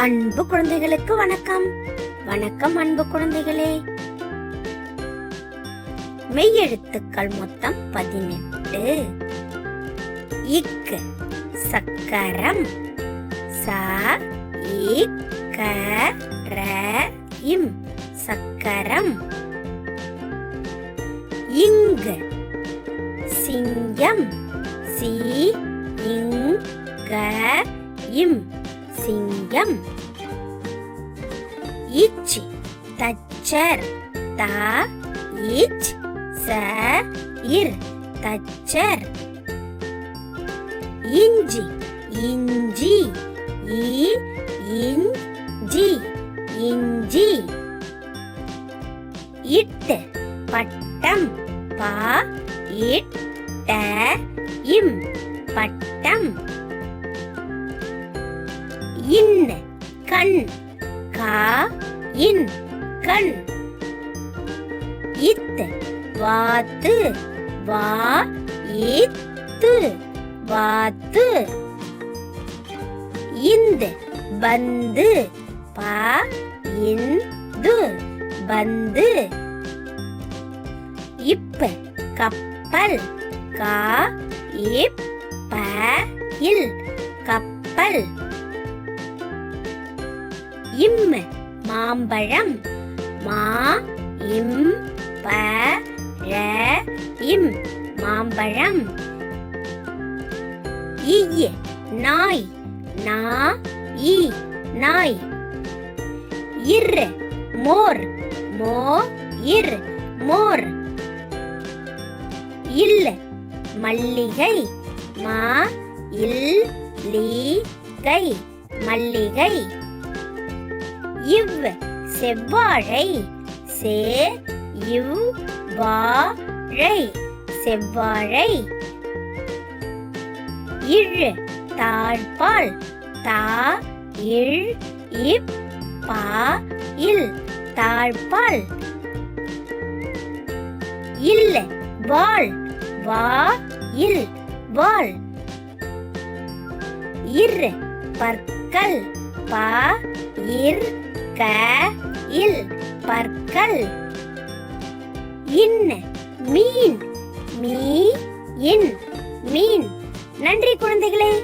அன்பு குழந்தைகளுக்கு வணக்கம். வணக்கம் அன்பு குழந்தைகளே. மெய்யெழுத்துக்கள் மொத்தம் பதினெட்டு. இக்கு சக்கரம் ச இக் க ர இம் சக்கரம். இங்கு சிங்கம் சி இங் க இம் சிங்கம். இச் தச்சர் த இச் ச இர் தச்சர். இஞ்சி இஞ்சி இ இஞ்சி இஞ்சி. இட்டு பட்டம் ப இட்ட இம் பட்டம். இன் கண். கா இன் கண். இத் வாத்து வா இத்து வாத்து. இந்த பந்து பா இந்து பந்து. இப்ப கப்பல் கா இப் ப இல் கப்பல். இம் மாம்பழம் மா இம் ப ர இம் மாம்பழம். இய் நாய் நா இ நாய். இர் மோர் மோ இர் மோர். இல் மல்லிகை மா இல் லீ கை மல்லிகை. இவ் செவ்வாழை சே இவ் வாழை செவ்வாழை. இழ் தாழ்பால் தா இழ் இப் பா இல் தாழ்பால். இல் வாள் வா இல் வாள். இர் பற்கள் பா இர் க இல் பற்கள். இன் மீன். மீ இன் மீன். நன்றி குழந்தைகளே.